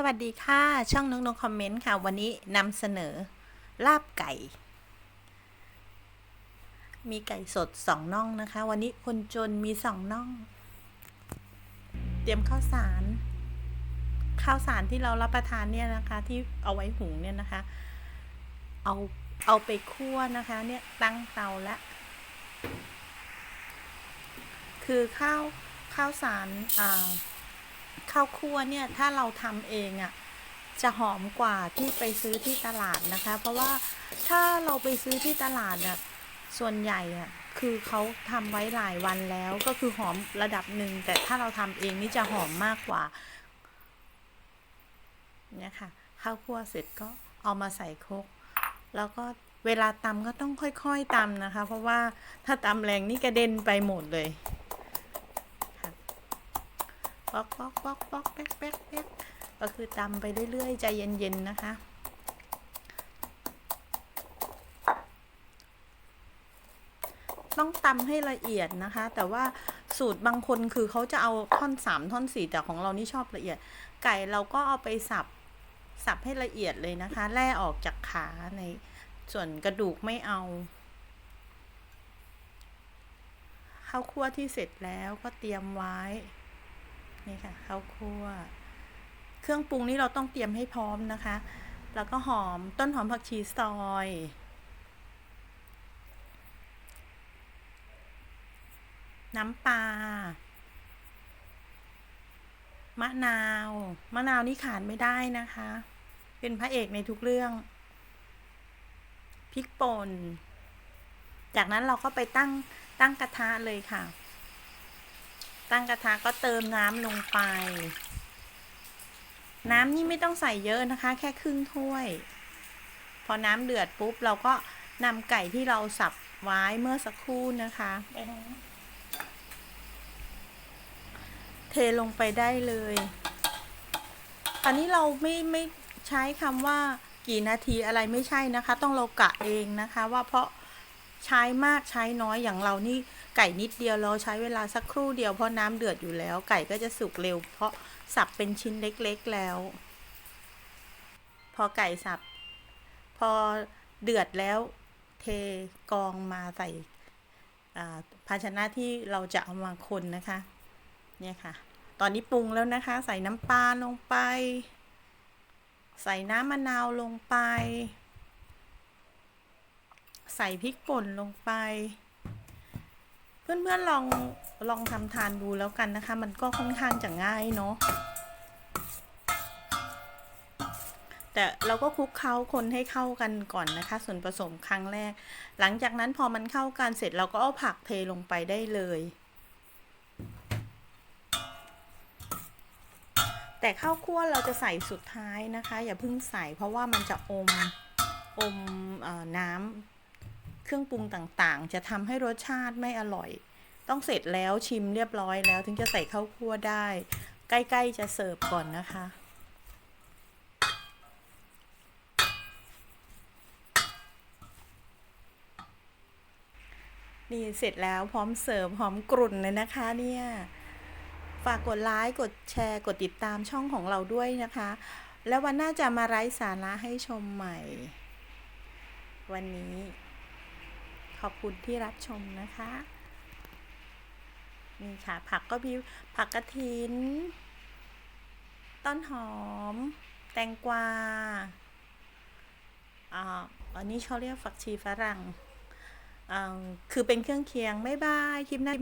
สวัสดีค่ะ ช่องนกนกคอมเมนต์ค่ะ วันนี้นำเสนอ ลาบไก่ มีไก่สดสองน่องนะคะ วันนี้คนจนมีสองน่อง เตรียมข้าวสาร ข้าวสารที่เรารับประทานเนี่ยนะคะ ที่เอาไว้หุงเนี่ยนะคะ เอาเอาไปคั่วนะคะ เนี่ยตั้งเตาแล้วคือข้าวข้าวสารอ่า ข้าวคั่วเนี่ยถ้าเราทำเองอะ่ะจะหอมกว่าที่ไปซื้อที่ตลาดนะคะ เพราะว่าถ้าเราไปซื้อที่ตลาดอะส่วนใหญ่อะคือเขาทำไว้หลายวันแล้วก็คือหอมระดับหนึ่งแต่ถ้าเราทำเองนี่จะหอมมากกว่าเนี่ยค่ะข้าวคั่วเสร็จก็เอามาใส่ครกแล้วก็เวลาตำก็ต้องค่อยๆตำนะคะ เพราะว่าถ้าตำแรงนี่กระเด็นไปหมดเลย ป๊อกป๊อกป๊อกป๊อกแป๊กแป๊กแป๊กก็คือตำไปเรื่อยๆ ใจเย็นๆ นะคะ ต้องตำให้ละเอียดนะคะ แต่ว่าสูตรบางคนคือเขาจะเอาท่อนสามท่อนสี่แต่ของเรานี่ชอบละเอียด ไก่เราก็เอาไปสับ สับให้ละเอียดเลยนะคะ แล่ออกจากขาในส่วนกระดูกไม่เอาข้าวคั่วที่เสร็จแล้วก็เตรียมไว้ นี่ค่ะข้าวคั่ว เครื่องปรุงนี้เราต้องเตรียมให้พร้อมนะคะ แล้วก็หอมต้นหอมผักชีซอยน้ำปลามะนาว มะนาวนี่ขาดไม่ได้นะคะ เป็นพระเอกในทุกเรื่องพริกป่น จากนั้นเราก็ไปตั้งตั้งกระทะเลยค่ะ ตั้งกระทะก็เติมน้ำลงไป น้ำนี่ไม่ต้องใส่เยอะนะคะ แค่ครึ่งถ้วย พอน้ำเดือดปุ๊บเราก็นำไก่ที่เราสับไว้เมื่อสักครู่นะคะ เทลงไปได้เลยตอนนี้เราไม่ไม่ใช้คำว่ากี่นาทีอะไรไม่ใช่นะคะ ต้องเรากะเองนะคะว่าเพราะ ใช้มากใช้น้อยอย่างเรานี่ไก่นิดเดียวเราใช้เวลาสักครู่เดียวเพราะน้ำเดือดอยู่แล้ว ไก่ก็จะสุกเร็ว เพราะสับเป็นชิ้นเล็กๆแล้ว พอไก่สับ พอเดือดแล้วเทกองมาใส่ภาชนะที่เราจะเอามาคนนะคะ เนี่ยค่ะ ตอนนี้ปรุงแล้วนะคะ ใส่น้ำปลาลงไป ใส่น้ำมะนาวลงไป ใส่พริกป่นลงไป เพื่อนๆลองลองทำทานดูแล้วกันนะคะ มันก็ค่อนข้างจะง่ายเนาะแต่เราก็คลุกเคล้าคนให้เข้ากันก่อนนะคะ ส่วนผสมครั้งแรก หลังจากนั้นพอมันเข้ากันเสร็จเราก็เอาผักเทลงไปได้เลย แต่ข้าวคั่วเราจะใส่สุดท้ายนะคะ อย่าเพิ่งใส่เพราะว่ามันจะอมอมอน้ำ เครื่องปรุงต่างๆ จะทำให้รสชาติไม่อร่อย ต้องเสร็จแล้วชิมเรียบร้อยแล้วถึงจะใส่ข้าวคั่วได้ ใกล้ๆจะเสิร์ฟก่อนนะคะนี่เสร็จแล้วพร้อมเสิร์ฟหอมกรุ่นเลยนะคะเนี่ย ฝากกดไลค์กดแชร์กดติดตามช่องของเราด้วยนะคะ แล้ววันหน้าจะมาไร้สาระให้ชมใหม่ วันนี้ ขอบคุณที่รับชมนะคะ นี่ค่ะ ผักก็มีผักกระถิน ต้นหอม แตงกวาอ่าอันนี้เขาเรียกฝักชีฝรั่งอ่าคือเป็นเครื่องเคียงบ๊ายบายคลิปหน้า